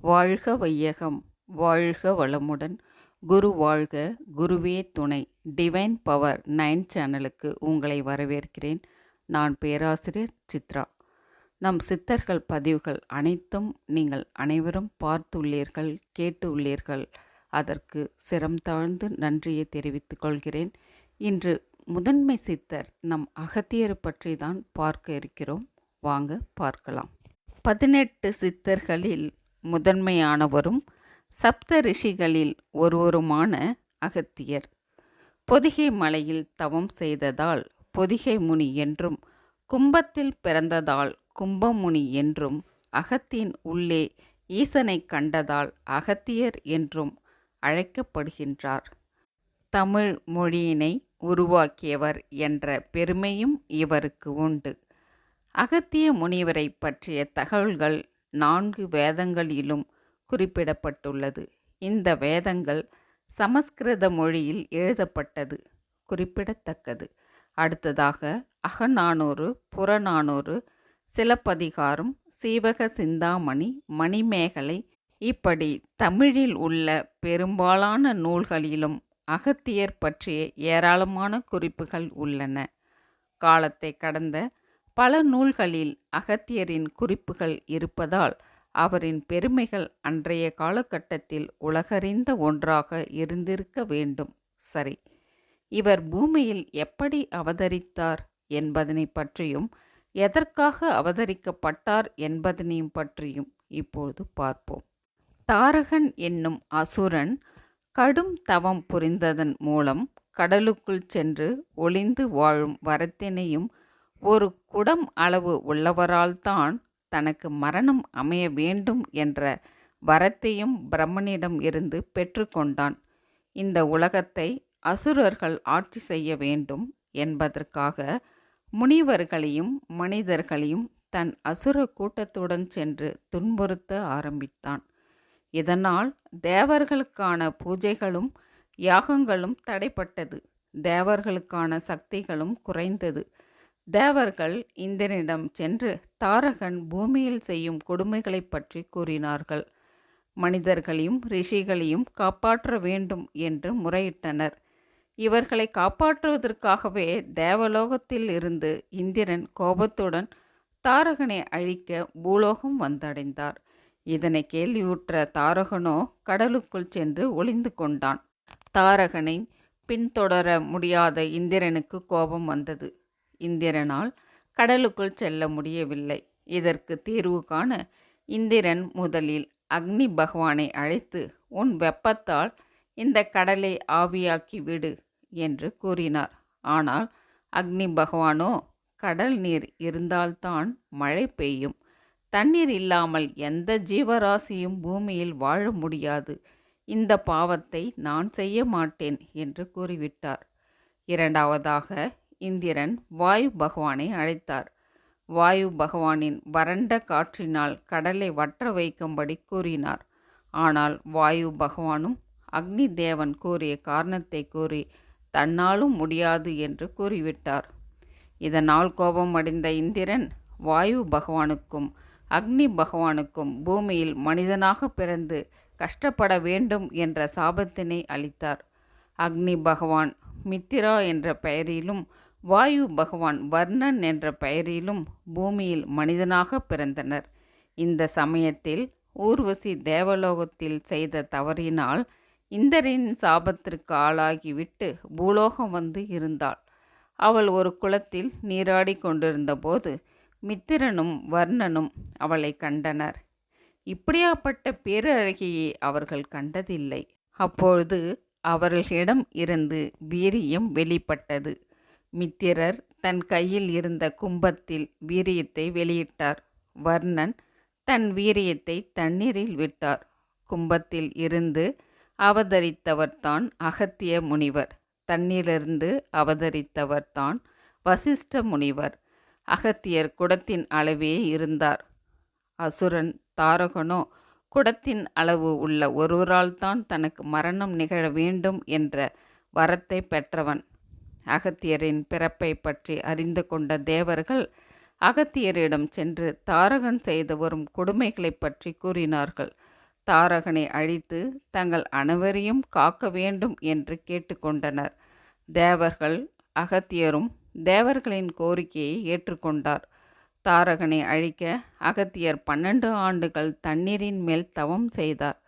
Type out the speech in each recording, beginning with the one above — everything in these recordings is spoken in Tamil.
வாழ்க வையகம் வாழ்க வளமுடன். குரு வாழ்க குருவே துணை. டிவைன் பவர் நைன் சேனலுக்கு உங்களை வரவேற்கிறேன். நான் பேராசிரியர் சித்ரா. நம் சித்தர்கள் பதிவுகள் அனைத்தும் நீங்கள் அனைவரும் பார்த்துள்ளீர்கள் கேட்டுள்ளீர்கள். அதற்கு சிரம் தாழ்ந்து நன்றியை தெரிவித்துக் கொள்கிறேன். இன்று முதன்மை சித்தர் நம் அகத்தியர் பற்றி தான் பார்க்க இருக்கிறோம். வாங்க பார்க்கலாம். பதினெட்டு சித்தர்களில் முதன்மையானவரும் சப்த ரிஷிகளில் ஒருவருமான அகத்தியர். பொதிகை மலையில் தவம் செய்ததால் பொதிகை முனி என்றும் கும்பத்தில் பிறந்ததால் கும்பமுனி என்றும் அகத்தின் உள்ளே ஈசனை கண்டதால் அகத்தியர் என்றும் அழைக்கப்படுகின்றார். தமிழ் மொழியினை உருவாக்கியவர் என்ற பெருமையும் இவருக்கு உண்டு. அகத்திய முனிவரை பற்றிய தகவல்கள் நான்கு வேதங்களிலும் குறிப்பிடப்பட்டுள்ளது. இந்த வேதங்கள் சமஸ்கிருத மொழியில் எழுதப்பட்டது குறிப்பிடத்தக்கது. அடுத்ததாக அகநானூறு புறநானூறு சிலப்பதிகாரம் சீவக சிந்தாமணி மணிமேகலை இப்படி தமிழில் உள்ள பெரும்பாலான நூல்களிலும் அகத்தியர் பற்றிய ஏராளமான குறிப்புகள் உள்ளன. காலத்தை கடந்த பல நூல்களில் அகத்தியரின் குறிப்புகள் இருப்பதால் அவரின் பெருமைகள் அன்றைய காலகட்டத்தில் உலகறிந்த ஒன்றாக இருந்திருக்க வேண்டும். சரி இவர் பூமியில் எப்படி அவதரித்தார் என்பதனை பற்றியும் எதற்காக அவதரிக்கப்பட்டார் என்பதனையும் பற்றியும் இப்பொழுது பார்ப்போம். தாரகன் என்னும் அசுரன் கடும் தவம் புரிந்ததன் மூலம் கடலுக்குள் சென்று ஒளிந்து வாழும் வரத்தினையும் ஒரு குடம் அளவு உள்ளவரால்தான் தனக்கு மரணம் அமைய வேண்டும் என்ற வரத்தையும் பிரம்மனிடம் இருந்து பெற்றுக்கொண்டான் இந்த உலகத்தை அசுரர்கள் ஆட்சி செய்ய வேண்டும் என்பதற்காக முனிவர்களையும் மனிதர்களையும் தன் அசுர கூட்டத்துடன் சென்று துன்புறுத்த ஆரம்பித்தான். இதனால் தேவர்களுக்கான பூஜைகளும் யாகங்களும் தடைப்பட்டது. தேவர்களுக்கான சக்திகளும் குறைந்தது. தேவர்கள் இந்திரனிடம் சென்று தாரகன் பூமியில் செய்யும் கொடுமைகளைப் பற்றி கூறினார்கள். மனிதர்களையும் ரிஷிகளையும் காப்பாற்ற வேண்டும் என்று முறையிட்டனர். இவர்களை காப்பாற்றுவதற்காகவே தேவலோகத்தில் இருந்து இந்திரன் கோபத்துடன் தாரகனை அழிக்க பூலோகம் வந்தடைந்தார். இதனை கேள்வியுற்ற தாரகனோ கடலுக்குள் சென்று ஒளிந்து கொண்டான். தாரகனை பின்தொடர முடியாத இந்திரனுக்கு கோபம் வந்தது. இந்திரனால் கடலுக்குள் செல்ல முடியவில்லை. இதற்கு தீர்வு காண இந்திரன் முதலில் அக்னி பகவானை அழைத்து உன் வெப்பத்தால் இந்த கடலை ஆவியாக்கி விடு என்று கூறினார். ஆனால் அக்னி பகவானோ கடல் நீர் இருந்தால்தான் மழை பெய்யும். தண்ணீர் இல்லாமல் எந்த ஜீவராசியும் பூமியில் வாழ முடியாது. இந்த பாவத்தை நான் செய்ய மாட்டேன் என்று கூறிவிட்டார். இரண்டாவதாக இந்திரன் வாயு பகவானை அழைத்தார். வாயு பகவானின் வறண்ட காற்றினால் கடலை வற்ற வைக்கும்படி கூறினார். ஆனால் வாயு பகவானும் அக்னி தேவன் கூறிய காரணத்தை கூறி தன்னாலும் முடியாது என்று கூறிவிட்டார். இதனால் கோபம் அடைந்த இந்திரன் வாயு பகவானுக்கும் அக்னி பகவானுக்கும் பூமியில் மனிதனாக பிறந்து கஷ்டப்பட வேண்டும் என்ற சாபத்தினை அளித்தார். அக்னி பகவான் மித்திரா என்ற பெயரிலும் வாயு பகவான் வர்ணன் என்ற பெயரிலும் பூமியில் மனிதனாக பிறந்தனர். இந்த சமயத்தில் ஊர்வசி தேவலோகத்தில் செய்த தவறினால் இந்தரின் சாபத்திற்கு ஆளாகிவிட்டு பூலோகம் வந்து இருந்தாள். அவள் ஒரு குளத்தில் நீராடி கொண்டிருந்தபோது மித்திரனும் வர்ணனும் அவளை கண்டனர். இப்படியாப்பட்ட பேரழகியை அவர்கள் கண்டதில்லை. அப்பொழுது அவர்களிடம் இருந்து வீரியம் வெளிப்பட்டது. மித்திரர் தன் கையில் இருந்த கும்பத்தில் வீரியத்தை வெளியிட்டார். வர்ணன் தன் வீரியத்தை தண்ணீரில் விட்டார். கும்பத்தில் இருந்து அவதரித்தவர்தான் அகத்திய முனிவர். தன்னிலிருந்து அவதரித்தவர்தான் வசிஷ்ட முனிவர். அகத்தியர் குடத்தின் அளவே இருந்தார். அசுரன் தாரகனோ குடத்தின் அளவு உள்ள ஒருவரால் தான் தனக்கு மரணம் நிகழ வேண்டும் என்ற வரத்தை பெற்றவன். அகத்தியரின் பிறப்பை பற்றி அறிந்து கொண்ட தேவர்கள் அகத்தியரிடம் சென்று தாரகன் செய்து வரும் கொடுமைகளை பற்றி கூறினார்கள். தாரகனை அழித்து தங்கள் அனைவரையும் காக்க வேண்டும் என்று கேட்டுக்கொண்டனர். தேவர்கள் அகத்தியரும் தேவர்களின் கோரிக்கையை ஏற்றுக்கொண்டார். தாரகனை அழிக்க அகத்தியர் பன்னெண்டு ஆண்டுகள் தண்ணீரின் மேல் தவம் செய்தார்.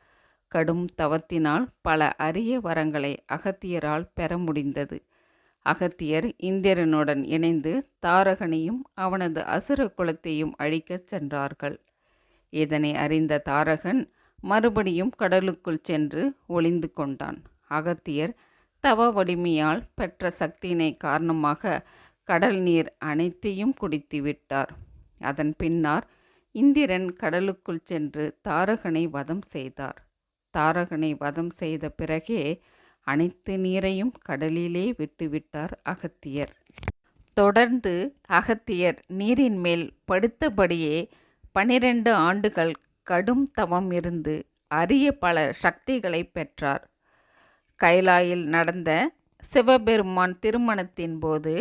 கடும் தவத்தினால் பல அரிய வரங்களை அகத்தியரால் பெற முடிந்தது. அகத்தியர் இந்திரனுடன் இணைந்து தாரகனையும் அவனது அசுர குலத்தையும் அழிக்கச் சென்றார்கள். இதனை அறிந்த தாரகன் மறுபடியும் கடலுக்குள் சென்று ஒளிந்து கொண்டான். அகத்தியர் தவ வலிமையால் பெற்ற சக்தியினை காரணமாக கடல் நீர் அனைத்தையும் குடித்து விட்டார். அதன் பின்னார் இந்திரன் கடலுக்குள் சென்று தாரகனை வதம் செய்தார். தாரகனை வதம் செய்த பிறகே அனைத்து நீரையும் கடலிலே விட்டுவிட்டார் அகத்தியர். தொடர்ந்து அகத்தியர் நீரின் மேல் படுத்தபடியே பனிரெண்டு ஆண்டுகள் கடும் தவம் இருந்து அரிய பல சக்திகளை பெற்றார். கைலாயில் நடந்த சிவபெருமான் திருமணத்தின் போது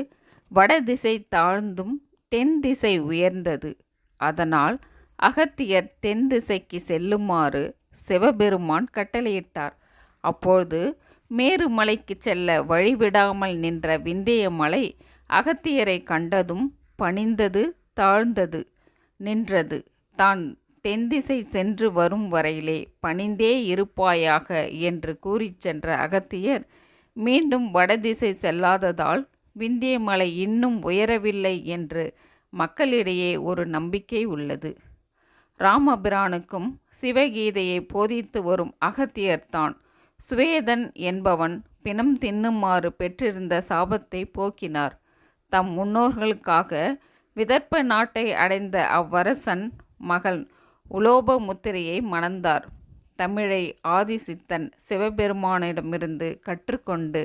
வடதிசை தாழ்ந்தும் தென் திசை உயர்ந்தது. அதனால் அகத்தியர் தென் திசைக்கு செல்லுமாறு சிவபெருமான் கட்டளையிட்டார். அப்பொழுது மேருமலைக்கு செல்ல வழிவிடாமல் நின்ற விந்திய மலை அகத்தியரை கண்டதும் பணிந்தது தாழ்ந்தது நின்றது. தான் தென்திசை சென்று வரும் வரையிலே பணிந்தே இருப்பாயாக என்று கூறிச் சென்ற அகத்தியர் மீண்டும் வடதிசை செல்லாததால் விந்தியமலை இன்னும் உயரவில்லை என்று மக்களிடையே ஒரு நம்பிக்கை உள்ளது. ராமபிரானுக்கும் சிவகீதையை போதித்து வரும் அகத்தியர்தான் சுவேதன் என்பவன் பிணம் தின்னுமாறு பெற்றிருந்த சாபத்தை போக்கினார். தம் முன்னோர்களுக்காக விதர்ப்ப நாட்டை அடைந்த அவ்வரசன் மகள் உலோபமுத்திரையை மணந்தார். தமிழை ஆதிசித்தன் சிவபெருமானிடமிருந்து கற்றுக்கொண்டு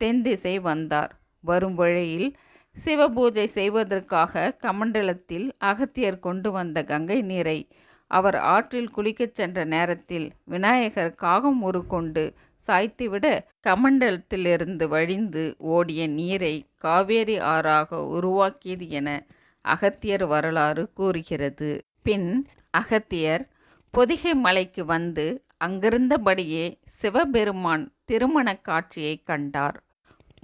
தென்திசை வந்தார். வரும் வழியில் சிவபூஜை செய்வதற்காக கமண்டலத்தில் அகத்தியர் கொண்டு வந்த கங்கை நீரை அவர் ஆற்றில் குளிக்கச் சென்ற நேரத்தில் விநாயகர் காகம் ஒரு கொண்டு சாய்த்துவிட கமண்டலத்திலிருந்து வழிந்து ஓடிய நீரை காவேரி ஆறாக உருவாக்கியது என அகத்தியர் வரலாறு கூறுகிறது. பின் அகத்தியர் பொதிகை மலைக்கு வந்து அங்கிருந்தபடியே சிவபெருமான் திருமண காட்சியை கண்டார்.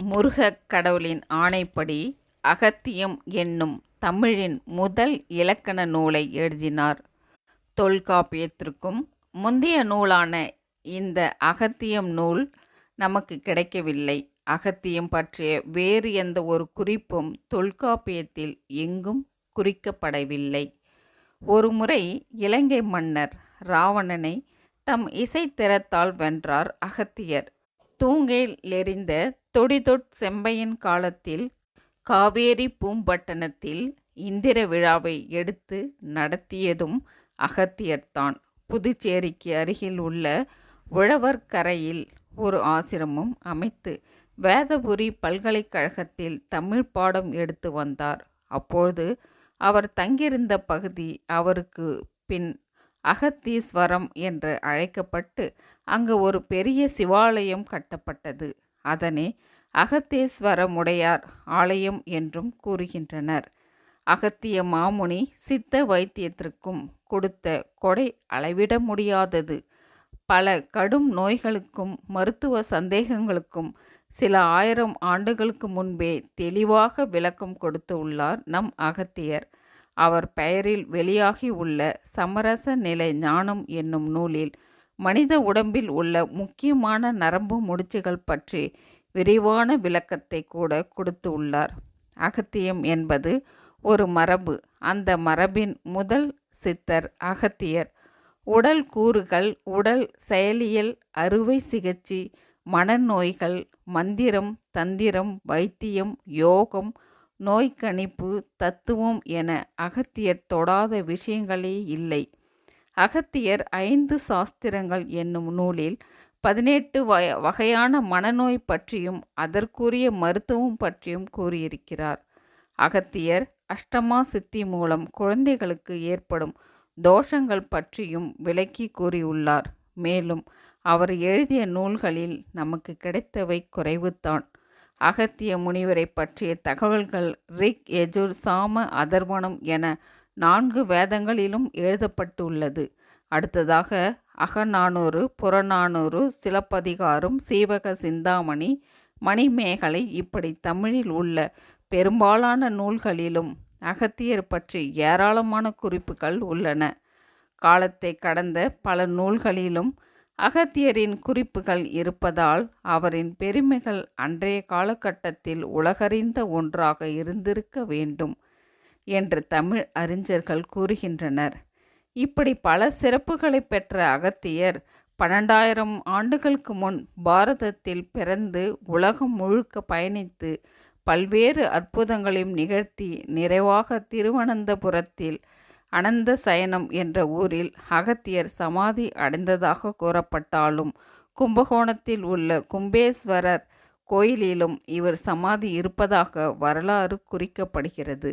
முருகக் கடவுளின் ஆணைப்படி அகத்தியம் என்னும் தமிழின் முதல் இலக்கண நூலை எழுதினார். தொல்காப்பியத்திற்கும் முந்தைய நூலான இந்த அகத்தியம் நூல் நமக்கு கிடைக்கவில்லை. அகத்தியம் பற்றிய வேறு எந்த ஒரு குறிப்பும் தொல்காப்பியத்தில் எங்கும் குறிக்கப்படவில்லை. ஒருமுறை இலங்கை மன்னர் ராவணனை தம் இசைத்திறத்தால் வென்றார் அகத்தியர். தூங்கேல் எறிந்த தொடிதொட் செம்பையின் காலத்தில் காவேரி பூம்பட்டணத்தில் இந்திர விழாவை எடுத்து நடத்தியதும் அகத்தியர்தான் புதுச்சேரிக்கு அருகில் உள்ள உழவர்கரையில் ஒரு ஆசிரமம் அமைத்து வேதபுரி பல்கலைக்கழகத்தில் தமிழ் பாடம் எடுத்து வந்தார். அப்பொழுது அவர் தங்கியிருந்த பகுதி அவருக்கு பின் அகத்தீஸ்வரம் என்று அழைக்கப்பட்டு அங்கு ஒரு பெரிய சிவாலயம் கட்டப்பட்டது. அதனை அகத்தேஸ்வரமுடையார் ஆலயம் என்றும் கூறுகின்றனர். அகத்திய மாமுனி சித்த வைத்தியத்திற்கும் கொடுத்த கொடை அளவிட முடியாதது. பல கடும் நோய்களுக்கும் மருத்துவ சந்தேகங்களுக்கும் சில ஆயிரம் ஆண்டுகளுக்கு முன்பே தெளிவாக விளக்கம் கொடுத்து உள்ளார் நம் அகத்தியர். அவர் பெயரில் வெளியாகி உள்ள சமரச நிலை ஞானம் என்னும் நூலில் மனித உடம்பில் உள்ள முக்கியமான நரம்பு முடிச்சுகள் பற்றி விரிவான விளக்கத்தை கூட கொடுத்து உள்ளார். அகத்தியம் என்பது ஒரு மரபு. அந்த மரபின் முதல் சித்தர் அகத்தியர். உடல் கூறுகள் உடல் செயலியல் அறுவை சிகிச்சை மனநோய்கள் மந்திரம் தந்திரம் வைத்தியம் யோகம் நோய்கணிப்பு தத்துவம் என அகத்தியர் தொடாத விஷயங்களே இல்லை. அகத்தியர் ஐந்து சாஸ்திரங்கள் என்னும் நூலில் பதினெட்டு வய வகையான மனநோய் பற்றியும் அதற்குரிய மருத்துவம் பற்றியும் கூறியிருக்கிறார். அகத்தியர் அஷ்டமா சித்தி மூலம் குழந்தைகளுக்கு ஏற்படும் தோஷங்கள் பற்றியும் விளக்கி கூறியுள்ளார். மேலும் அவர் எழுதிய நூல்களில் நமக்கு கிடைத்தவை குறைவுதான். அகத்திய முனிவரை பற்றிய தகவல்கள் ரிக் எஜுர் சாம அதர்வனம் என நான்கு வேதங்களிலும் எழுதப்பட்டுள்ளது. அடுத்ததாக அகநானூறு புறநானூறு சிலப்பதிகாரம் சீவக சிந்தாமணி மணிமேகலை இப்படி தமிழில் உள்ள பெரும்பாலான நூல்களிலும் அகத்தியர் பற்றி ஏராளமான குறிப்புகள் உள்ளன. காலத்தை கடந்த பல நூல்களிலும் அகத்தியரின் குறிப்புகள் இருப்பதால் அவரின் பெருமைகள் அன்றைய காலகட்டத்தில் உலகறிந்த ஒன்றாக இருந்திருக்க வேண்டும் என்று தமிழ் அறிஞர்கள் கூறுகின்றனர். இப்படி பல சிறப்புகளை பெற்ற அகத்தியர் பன்னெண்டாயிரம் ஆண்டுகளுக்கு முன் பாரதத்தில் பிறந்து உலகம் முழுக்க பயணித்து பல்வேறு அற்புதங்களையும் நிகழ்த்தி நிறைவாக திருவனந்தபுரத்தில் அனந்த சயனம் என்ற ஊரில் அகத்தியர் சமாதி அடைந்ததாக கூறப்பட்டாலும் கும்பகோணத்தில் உள்ள கும்பேஸ்வரர் கோயிலிலும் இவர் சமாதி இருப்பதாக வரலாறு குறிக்கப்படுகிறது.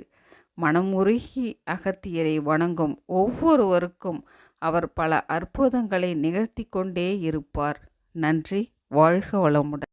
மனமுருகி அகத்தியரை வணங்கும் ஒவ்வொருவருக்கும் அவர் பல அற்புதங்களை நிகழ்த்தி கொண்டே இருப்பார். நன்றி வாழ்க வளமுடன்.